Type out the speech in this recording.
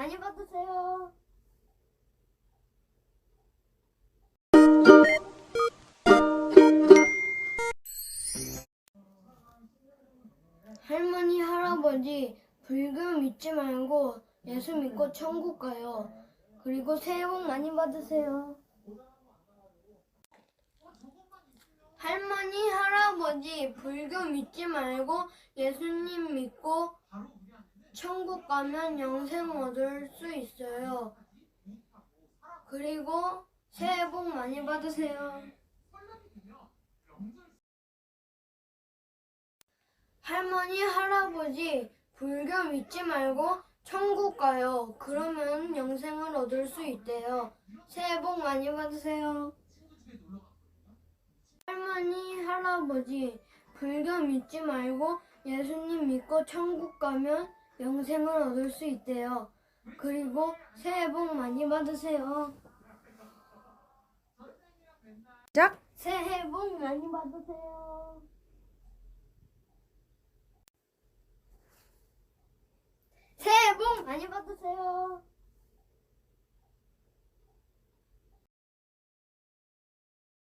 많이 받으세요. 할머니, 할아버지, 불교 믿지 말고 예수 믿고 천국 가요. 그리고 새해 복 많이 받으세요. 할머니, 할아버지, 불교 믿지 말고 예수님 믿고 천국 가면 영생 얻을 수 있어요. 그리고 새해 복 많이 받으세요. 할머니, 할아버지, 불교 믿지 말고 천국 가요. 그러면 영생을 얻을 수 있대요. 새해 복 많이 받으세요. 할머니, 할아버지, 불교 믿지 말고 예수님 믿고 천국 가면 영생을 얻을 수 있대요. 그리고 새해 복 많이 받으세요. 시작. 새해 복 많이 받으세요. 새해 복 많이 받으세요.